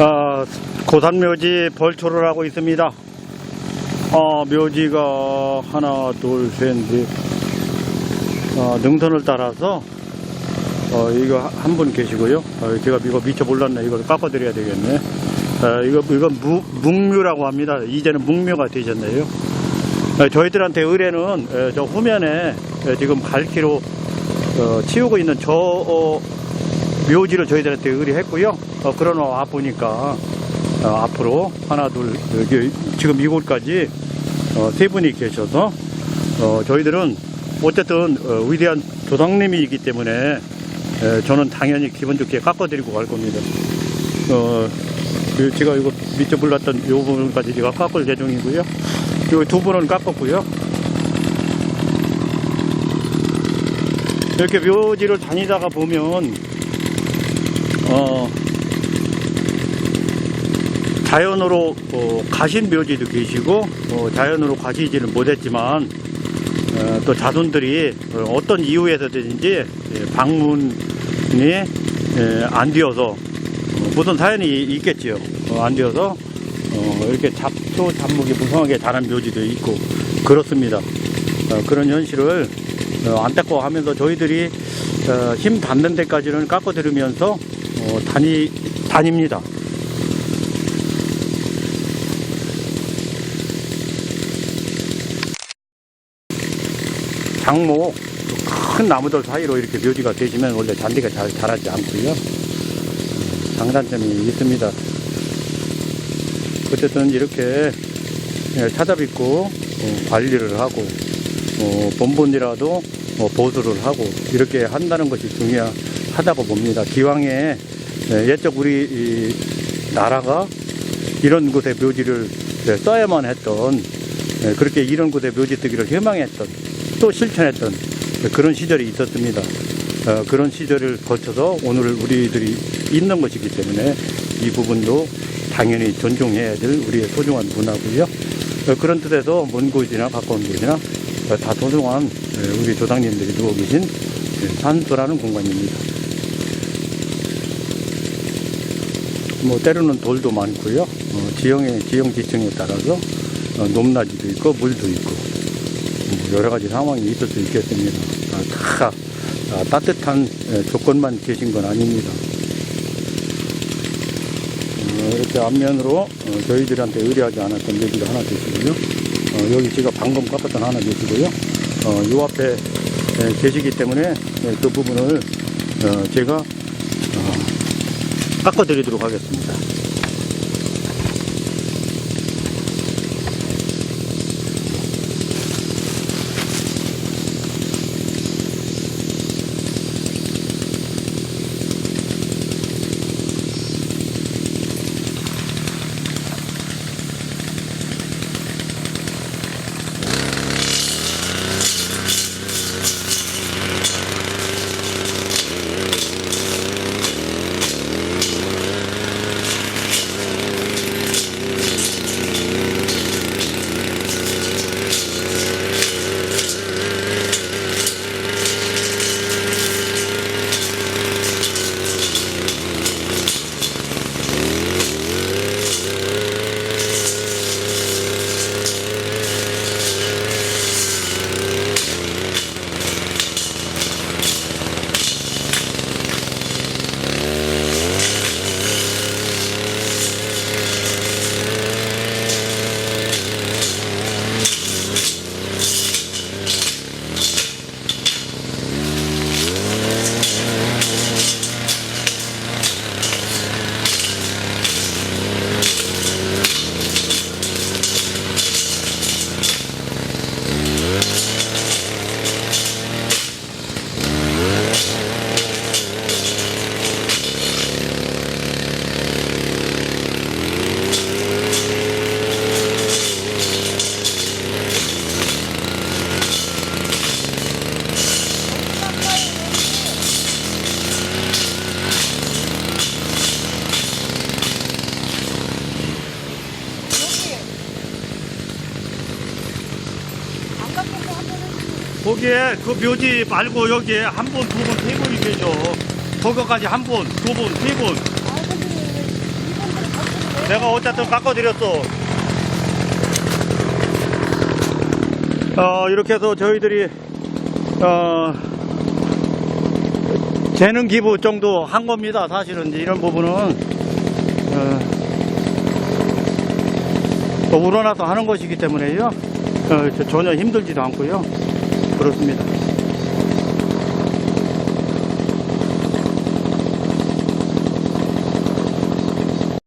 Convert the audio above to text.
어, 고산묘지 벌초를 하고 있습니다. 어, 묘지가 하나, 둘, 셋, 넷, 어, 능선을 따라서 어, 이거 한 분 계시고요. 어, 제가 이거 미처 몰랐네. 이걸 깎아드려야 되겠네. 어, 이거, 이건 무, 묵묘라고 합니다. 이제는 묵묘가 되셨네요. 어, 저희들한테 의뢰는 에, 저 후면에 에, 지금 갈기로 어, 치우고 있는 저 어, 묘지를 저희들한테 의뢰했고요. 어, 그러나 아프니까 어, 앞으로 하나 둘 여기 지금 이곳까지 어, 세 분이 계셔서 어, 저희들은 어쨌든 어, 위대한 조상님이기 때문에 에, 저는 당연히 기분 좋게 깎아드리고 갈 겁니다. 어, 그 제가 이거 밑에 불렀던 이 부분까지 제가 깎을 예정이고요. 이 두 분은 깎았고요. 이렇게 묘지를 다니다가 보면 어, 자연으로 어, 가신 묘지도 계시고 어, 자연으로 가시지는 못했지만 어, 또 자손들이 어, 어떤 이유에서든지 예, 방문이 예, 안 되어서 어, 무슨 사연이 있겠지요. 어, 안 되어서 어, 이렇게 잡초 잡목이 무성하게 자란 묘지도 있고 그렇습니다. 어, 그런 현실을 어, 안타까워하면서 저희들이 어, 힘 닿는 데까지는 깎아들으면서 어, 다니 다닙니다. 장목 큰 나무들 사이로 이렇게 묘지가 되시면 원래 잔디가 잘 자라지 않고요. 음, 장단점이 있습니다. 어쨌든 이렇게 예, 찾아뵙고 어, 관리를 하고 어, 본분이라도 어, 보수를 하고 이렇게 한다는 것이 중요하다고 봅니다. 기왕에 예, 옛적 우리 이 나라가 이런 곳에 묘지를 예, 써야만 했던 예, 그렇게 이런 곳에 묘지 뜨기를 희망했던 또 실천했던 그런 시절이 있었습니다. 어, 그런 시절을 거쳐서 오늘 우리들이 있는 것이기 때문에 이 부분도 당연히 존중해야 될 우리의 소중한 문화고요. 어, 그런 뜻에서 먼 곳이나 가까운 곳이나 어, 다 소중한 에, 우리 조상님들이 누워 계신 에, 산소라는 공간입니다. 뭐 때로는 돌도 많고요. 어, 지형의 지형 지층에 따라서 어, 높낮이도 있고 물도 있고 뭐 여러 가지 상황이 있을 수 있겠습니다. 아, 다 아, 따뜻한 에, 조건만 계신 건 아닙니다. 어, 이렇게 앞면으로 어, 저희들한테 의뢰하지 않았던 여기가 하나 계시고요. 어, 여기 제가 방금 깎았던 하나 계시고요. 어, 요 앞에 에, 계시기 때문에 에, 그 부분을 어, 제가 어, 깎아드리도록 하겠습니다. 거기에 그 묘지 말고 여기에 한 분, 두 분, 세 분이 계셔. 거기까지 한 분, 두 분, 세 분. 내가 어쨌든 깎아드렸어. 어, 이렇게 해서 저희들이, 어, 재능 기부 정도 한 겁니다. 사실은 이런 부분은, 어, 또 우러나서 하는 것이기 때문에요. 어, 저- 전혀 힘들지도 않고요. 그렇습니다.